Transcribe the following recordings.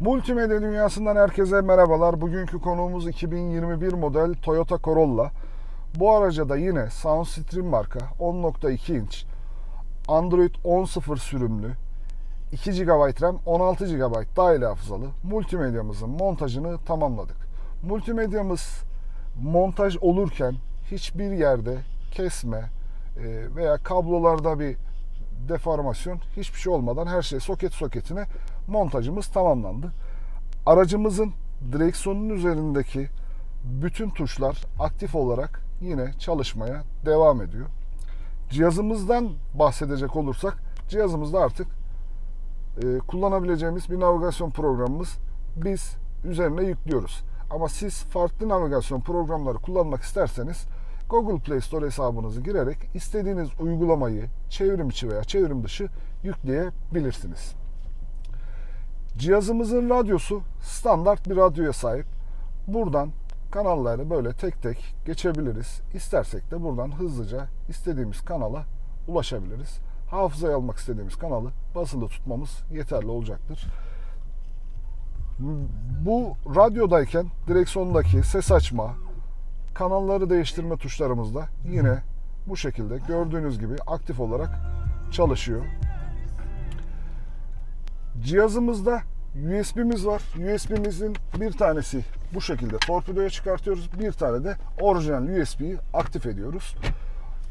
Multimedya dünyasından herkese merhabalar. Bugünkü konuğumuz 2021 model Toyota Corolla. Bu araca da yine Soundstream marka 10.2 inç Android 10.0 sürümlü 2 GB RAM 16 GB dahili hafızalı multimedyamızın montajını tamamladık. Multimedyamız montaj olurken hiçbir yerde kesme e, veya kablolarda bir deformasyon hiçbir şey olmadan her şey soket soketine montajımız tamamlandı. Aracımızın direksiyonun üzerindeki bütün tuşlar aktif olarak yine çalışmaya devam ediyor. Cihazımızdan bahsedecek olursak cihazımızda artık e, kullanabileceğimiz bir navigasyon programımız biz üzerine yüklüyoruz. Ama siz farklı navigasyon programları kullanmak isterseniz Google Play Store hesabınızı girerek istediğiniz uygulamayı çevrim içi veya çevrim dışı yükleyebilirsiniz. Cihazımızın radyosu standart bir radyoya sahip. Buradan kanalları böyle tek tek geçebiliriz. İstersek de buradan hızlıca istediğimiz kanala ulaşabiliriz. Hafızaya almak istediğimiz kanalı basılı tutmamız yeterli olacaktır. Bu radyodayken direksiyondaki ses açma, kanalları değiştirme tuşlarımız da yine bu şekilde gördüğünüz gibi aktif olarak çalışıyor. Cihazımızda USB'miz var. USB'mizin bir tanesi bu şekilde torpidoya çıkartıyoruz. Bir tane de orijinal USB'yi aktif ediyoruz.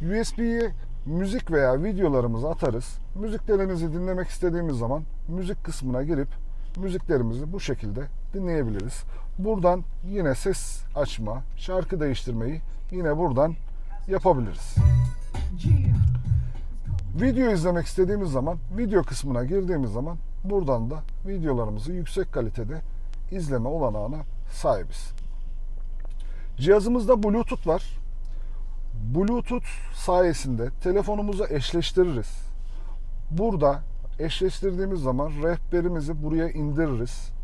USB'yi müzik veya videolarımızı atarız. Müziklerimizi dinlemek istediğimiz zaman müzik kısmına girip müziklerimizi bu şekilde dinleyebiliriz. Buradan yine ses açma, şarkı değiştirmeyi yine buradan yapabiliriz. Video izlemek istediğimiz zaman video kısmına girdiğimiz zaman buradan da videolarımızı yüksek kalitede izleme olanağına sahibiz. Cihazımızda Bluetooth var. Bluetooth sayesinde telefonumuzu eşleştiririz. Burada eşleştirdiğimiz zaman rehberimizi buraya indiririz.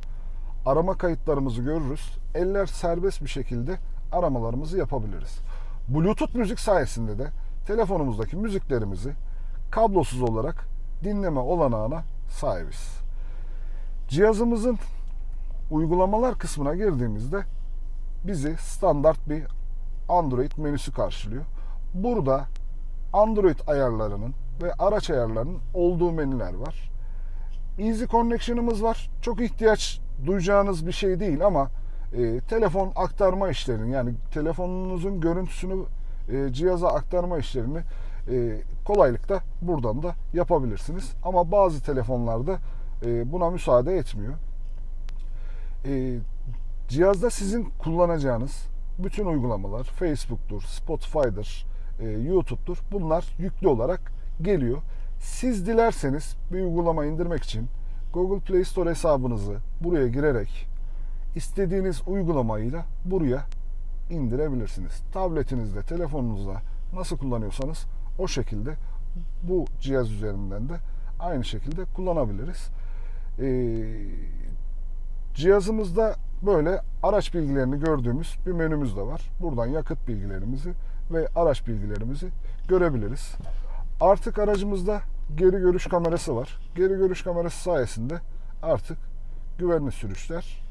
Arama kayıtlarımızı görürüz. Eller serbest bir şekilde aramalarımızı yapabiliriz. Bluetooth müzik sayesinde de telefonumuzdaki müziklerimizi kablosuz olarak dinleme olanağına sahibiz. Cihazımızın uygulamalar kısmına girdiğimizde bizi standart bir Android menüsü karşılıyor. Burada Android ayarlarının ve araç ayarlarının olduğu menüler var. Easy Connection'ımız var. Çok ihtiyaç duyacağınız bir şey değil ama e, telefon aktarma işlerini yani telefonunuzun görüntüsünü e, cihaza aktarma işlerini e, kolaylıkla buradan da yapabilirsiniz. Ama bazı telefonlarda e, buna müsaade etmiyor. E, cihazda sizin kullanacağınız bütün uygulamalar Facebook'tur, Spotify'dır, e, YouTube'dur. Bunlar yüklü olarak geliyor. Siz dilerseniz bir uygulama indirmek için Google Play Store hesabınızı buraya girerek istediğiniz uygulamayı da buraya indirebilirsiniz. Tabletinizde, telefonunuzda nasıl kullanıyorsanız o şekilde bu cihaz üzerinden de aynı şekilde kullanabiliriz. Ee, cihazımızda böyle araç bilgilerini gördüğümüz bir menümüz de var. Buradan yakıt bilgilerimizi ve araç bilgilerimizi görebiliriz. Artık aracımızda geri görüş kamerası var. Geri görüş kamerası sayesinde artık güvenli sürüşler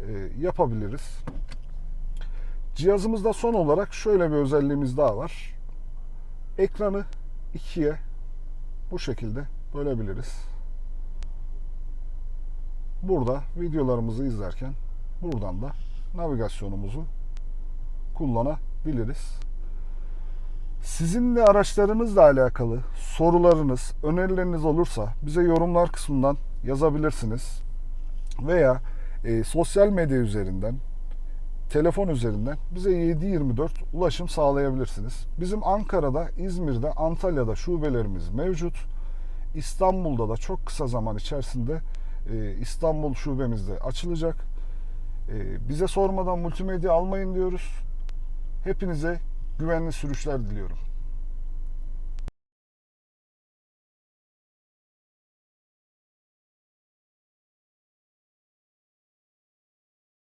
e, yapabiliriz. Cihazımızda son olarak şöyle bir özelliğimiz daha var. Ekranı ikiye bu şekilde bölebiliriz. Burada videolarımızı izlerken buradan da navigasyonumuzu kullanabiliriz. Sizin de araçlarınızla alakalı sorularınız, önerileriniz olursa bize yorumlar kısmından yazabilirsiniz. Veya e, sosyal medya üzerinden, telefon üzerinden bize 7-24 ulaşım sağlayabilirsiniz. Bizim Ankara'da, İzmir'de, Antalya'da şubelerimiz mevcut. İstanbul'da da çok kısa zaman içerisinde e, İstanbul şubemizde açılacak. E, bize sormadan multimedya almayın diyoruz. Hepinize güvenli sürüşler diliyorum.